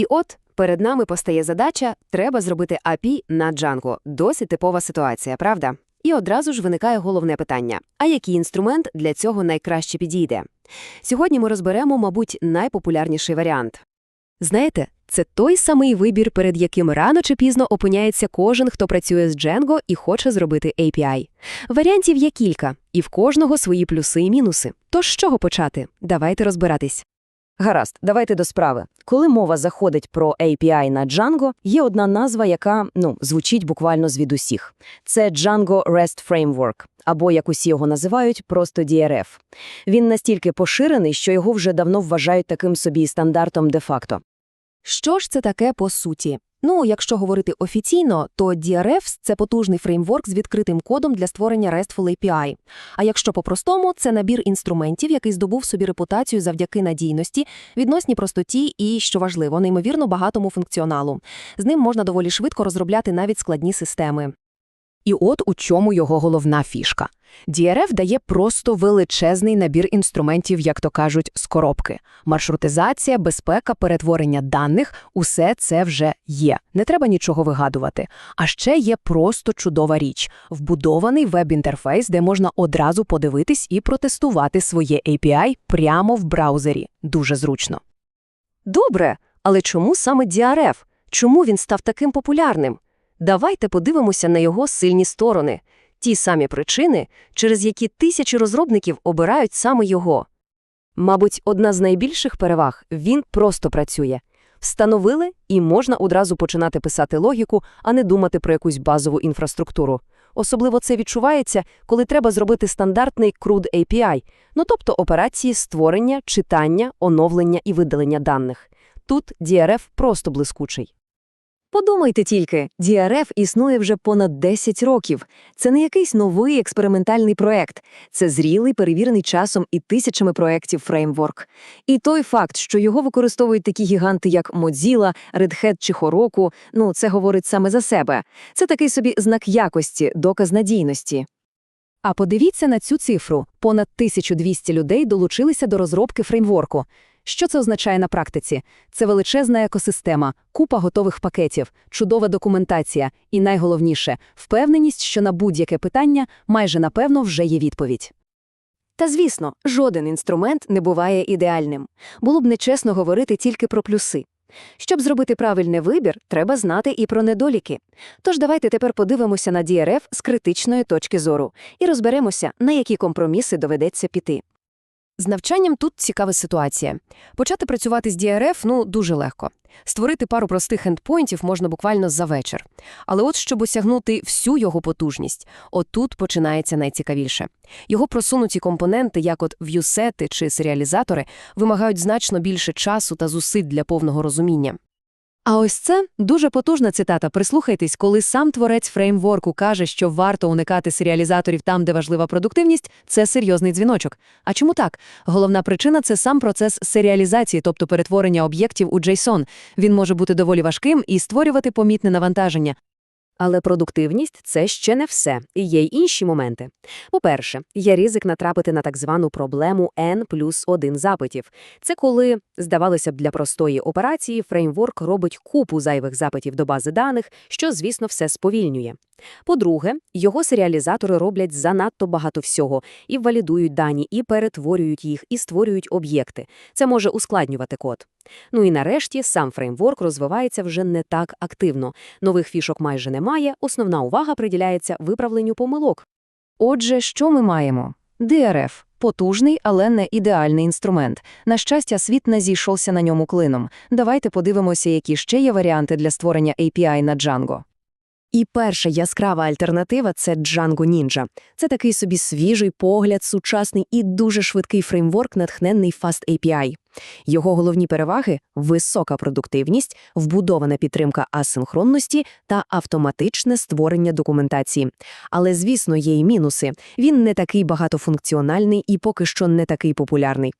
І от перед нами постає задача треба зробити API на Django. Досить типова ситуація, правда? І одразу ж виникає головне питання: а який інструмент для цього найкраще підійде? Сьогодні ми розберемо, мабуть, найпопулярніший варіант. Знаєте, це той самий вибір, перед яким рано чи пізно опиняється кожен, хто працює з Django і хоче зробити API. Варіантів є кілька, і в кожного свої плюси і мінуси. Тож з чого почати? Давайте розбиратись. Гаразд, давайте до справи. Коли мова заходить про API на Django, є одна назва, яка, ну, звучить буквально звідусіх. Це Django REST Framework, або, як усі його називають, просто DRF. Він настільки поширений, що його вже давно вважають таким собі стандартом де-факто. Що ж це таке по суті? Ну, якщо говорити офіційно, то DRFs – це потужний фреймворк з відкритим кодом для створення RESTful API. А якщо по-простому, це набір інструментів, який здобув собі репутацію завдяки надійності, відносній простоті і, що важливо, неймовірно багатому функціоналу. З ним можна доволі швидко розробляти навіть складні системи. І от у чому його головна фішка. DRF дає просто величезний набір інструментів, як то кажуть, з коробки. Маршрутизація, безпека, перетворення даних – усе це вже є. Не треба нічого вигадувати. А ще є просто чудова річ – вбудований веб-інтерфейс, де можна одразу подивитись і протестувати своє API прямо в браузері. Дуже зручно. Добре, але чому саме DRF? Чому він став таким популярним? Давайте подивимося на його сильні сторони. Ті самі причини, через які тисячі розробників обирають саме його. Мабуть, одна з найбільших переваг – він просто працює. Встановили, і можна одразу починати писати логіку, а не думати про якусь базову інфраструктуру. Особливо це відчувається, коли треба зробити стандартний CRUD API, ну тобто операції створення, читання, оновлення і видалення даних. Тут DRF просто блискучий. Подумайте тільки, DRF існує вже понад 10 років. Це не якийсь новий експериментальний проект. Це зрілий, перевірений часом і тисячами проєктів фреймворк. І той факт, що його використовують такі гіганти, як Mozilla, Red Hat чи Heroku, ну, це говорить саме за себе. Це такий собі знак якості, доказ надійності. А подивіться на цю цифру. Понад 1200 людей долучилися до розробки фреймворку. Що це означає на практиці? Це величезна екосистема, купа готових пакетів, чудова документація і, найголовніше, впевненість, що на будь-яке питання майже напевно вже є відповідь. Та звісно, жоден інструмент не буває ідеальним. Було б нечесно говорити тільки про плюси. Щоб зробити правильний вибір, треба знати і про недоліки. Тож давайте тепер подивимося на DRF з критичної точки зору і розберемося, на які компроміси доведеться піти. З навчанням тут цікава ситуація. Почати працювати з DRF, ну, дуже легко. Створити пару простих ендпойнтів можна буквально за вечір. Але от щоб осягнути всю його потужність, отут починається найцікавіше. Його просунуті компоненти, як от в'юсети чи серіалізатори, вимагають значно більше часу та зусиль для повного розуміння. А ось це дуже потужна цитата. Прислухайтесь, коли сам творець фреймворку каже, що варто уникати серіалізаторів там, де важлива продуктивність, це серйозний дзвіночок. А чому так? Головна причина це сам процес серіалізації, тобто перетворення об'єктів у JSON. Він може бути доволі важким і створювати помітне навантаження. Але продуктивність – це ще не все, і є й інші моменти. По-перше, є ризик натрапити на так звану проблему N плюс 1 запитів. Це коли, здавалося б, для простої операції фреймворк робить купу зайвих запитів до бази даних, що, звісно, все сповільнює. По-друге, його серіалізатори роблять занадто багато всього, і валідують дані, і перетворюють їх, і створюють об'єкти. Це може ускладнювати код. Ну і нарешті сам фреймворк розвивається вже не так активно. Нових фішок майже немає, основна увага приділяється виправленню помилок. Отже, що ми маємо? DRF – потужний, але не ідеальний інструмент. На щастя, світ не зійшовся на ньому клином. Давайте подивимося, які ще є варіанти для створення API на Django. І перша яскрава альтернатива – це Django Ninja. Це такий собі свіжий погляд, сучасний і дуже швидкий фреймворк, натхненний Fast API. Його головні переваги – висока продуктивність, вбудована підтримка асинхронності та автоматичне створення документації. Але, звісно, є й мінуси. Він не такий багатофункціональний і поки що не такий популярний.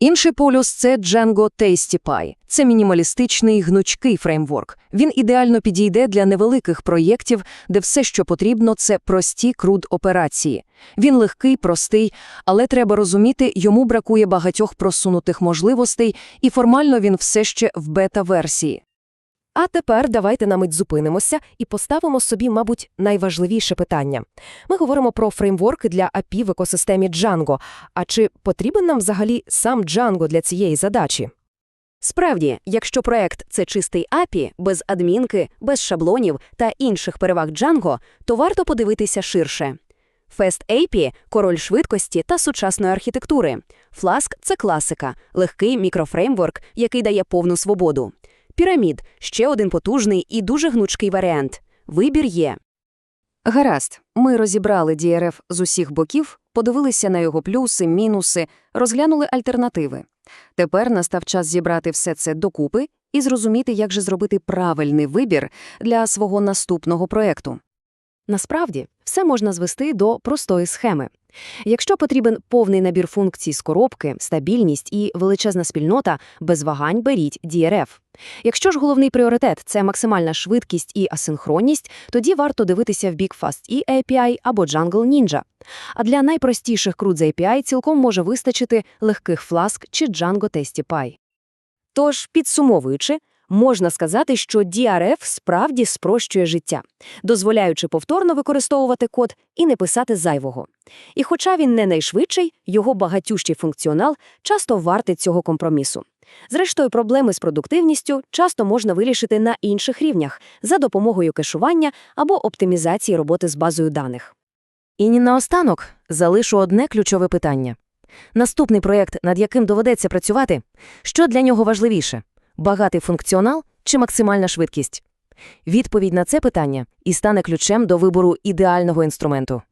Інший полюс – це Django Tasty. Це мінімалістичний гнучкий фреймворк. Він ідеально підійде для невеликих проєктів, де все, що потрібно, це прості CRUD-операції. Він легкий, простий, але треба розуміти, йому бракує багатьох просунутих можливостей, і формально він все ще в бета-версії. А тепер давайте на мить зупинимося і поставимо собі, мабуть, найважливіше питання. Ми говоримо про фреймворки для API в екосистемі Django. А чи потрібен нам взагалі сам Django для цієї задачі? Справді, якщо проект – це чистий API, без адмінки, без шаблонів та інших переваг Django, то варто подивитися ширше. Fast API – король швидкості та сучасної архітектури. Flask – це класика, легкий мікрофреймворк, який дає повну свободу. Pyramid – ще один потужний і дуже гнучкий варіант. Вибір є. Гаразд, ми розібрали DRF з усіх боків, подивилися на його плюси, мінуси, розглянули альтернативи. Тепер настав час зібрати все це докупи і зрозуміти, як же зробити правильний вибір для свого наступного проєкту. Насправді, все можна звести до простої схеми. Якщо потрібен повний набір функцій з коробки, стабільність і величезна спільнота, без вагань беріть DRF. Якщо ж головний пріоритет – це максимальна швидкість і асинхронність, тоді варто дивитися в бік FastE API або Jungle Ninja. А для найпростіших CRUD з API цілком може вистачити легких Flask чи Django Tasty Pie. Тож, підсумовуючи, можна сказати, що DRF справді спрощує життя, дозволяючи повторно використовувати код і не писати зайвого. І хоча він не найшвидший, його багатющий функціонал часто вартий цього компромісу. Зрештою, проблеми з продуктивністю часто можна вирішити на інших рівнях за допомогою кешування або оптимізації роботи з базою даних. І ні наостанок залишу одне ключове питання. Наступний проєкт, над яким доведеться працювати, що для нього важливіше – багатий функціонал чи максимальна швидкість? Відповідь на це питання і стане ключем до вибору ідеального інструменту.